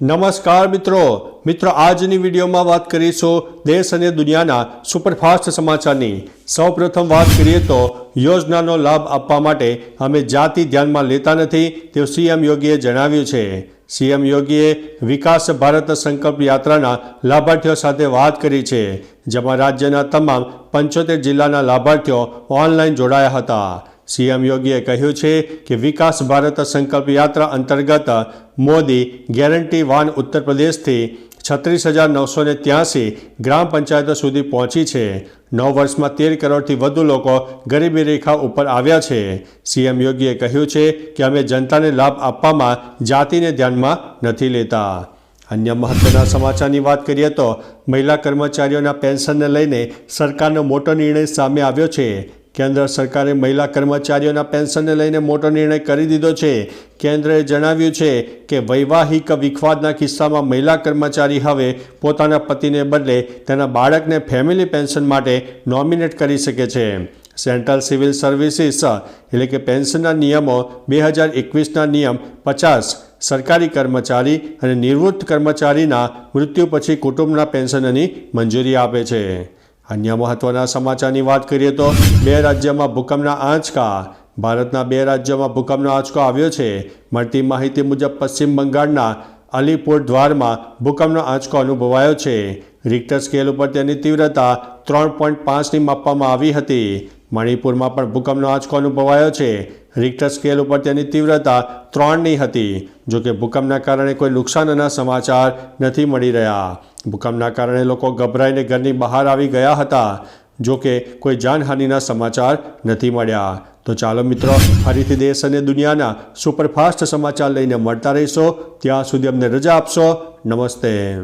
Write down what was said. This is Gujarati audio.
નમસ્કાર મિત્રો. મિત્રો, આજની વિડીયોમાં વાત કરીશું દેશ અને દુનિયાના સુપરફાસ્ટ સમાચારની. સૌપ્રથમ વાત કરીએ તો યોજનાનો લાભ આપવા માટે અમે જાતિ ધ્યાનમાં લેતા નથી, તેવું સીએમ યોગીએ જણાવ્યું છે. સીએમ યોગીએ વિકાસ ભારત સંકલ્પ યાત્રાના લાભાર્થીઓ સાથે વાત કરી છે, જેમાં રાજ્યના તમામ પંચોતેર જિલ્લાના લાભાર્થીઓ ઓનલાઈન જોડાયા હતા. સીએમ યોગીએ કહ્યું છે કે વિકાસ ભારત સંકલ્પ યાત્રા અંતર્ગત મોદી ગેરંટી વાન ઉત્તર પ્રદેશથી છત્રીસ હજાર નવસો ને ત્યાસી ગ્રામ પંચાયતો સુધી પહોંચી છે. નવ વર્ષમાં તેર કરોડથી વધુ લોકો ગરીબી રેખા ઉપર આવ્યા છે. સીએમ યોગીએ કહ્યું છે કે અમે જનતાને લાભ આપવામાં જાતિને ધ્યાનમાં નથી લેતા. અન્ય મહત્વના સમાચારની વાત કરીએ તો મહિલા કર્મચારીઓના પેન્શનને લઈને સરકારનો મોટો નિર્ણય સામે આવ્યો છે. કેન્દ્ર સરકારે મહિલા કર્મચારીઓના પેન્શનને લઈને મોટો નિર્ણય કરી દીધો છે. કેન્દ્રએ જણાવ્યું છે કે વૈવાહિક વિખવાદના કિસ્સામાં મહિલા કર્મચારી હવે પોતાના પતિને બદલે તેના બાળકને ફેમિલી પેન્શન માટે નોમિનેટ કરી શકે છે. સેન્ટ્રલ સિવિલ સર્વિસીસ એટલે કે પેન્શનના નિયમો બે હજાર એકવીસના નિયમ પચાસ સરકારી કર્મચારી અને નિવૃત્ત કર્મચારીના મૃત્યુ પછી કુટુંબના પેન્શનની મંજૂરી આપે છે. અન્ય મહત્વના સમાચારની વાત કરીએ તો બે રાજ્યમાં ભૂકંપના આંચકા. ભારતના બે રાજ્યોમાં ભૂકંપનો આંચકો આવ્યો છે. મળતી માહિતી મુજબ પશ્ચિમ બંગાળના અલીપુર દ્વારમાં ભૂકંપનો આંચકો અનુભવાયો છે. રિક્ટર સ્કેલ ઉપર તેની તીવ્રતા ત્રણ પોઈન્ટ પાંચની માપવામાં આવી હતી. મણિપુરમાં પણ ભૂકંપનો આંચકો અનુભવાયો છે. રિક્ટર સ્કેલ ઉપર તેની તીવ્રતા ત્રણની હતી. જોકે ભૂકંપના કારણે કોઈ નુકસાનના સમાચાર નથી મળી રહ્યા. ભૂકંપના કારણે લોકો ગભરાઈને ઘરની બહાર આવી ગયા હતા. જોકે કોઈ જાનહાનિના સમાચાર નથી મળ્યા. તો ચાલો મિત્રો, ફરીથી દેશ અને દુનિયાના સુપરફાસ્ટ સમાચાર લઈને મળતા રહીશો. ત્યાં સુધી અમને રજા આપશો. નમસ્તે.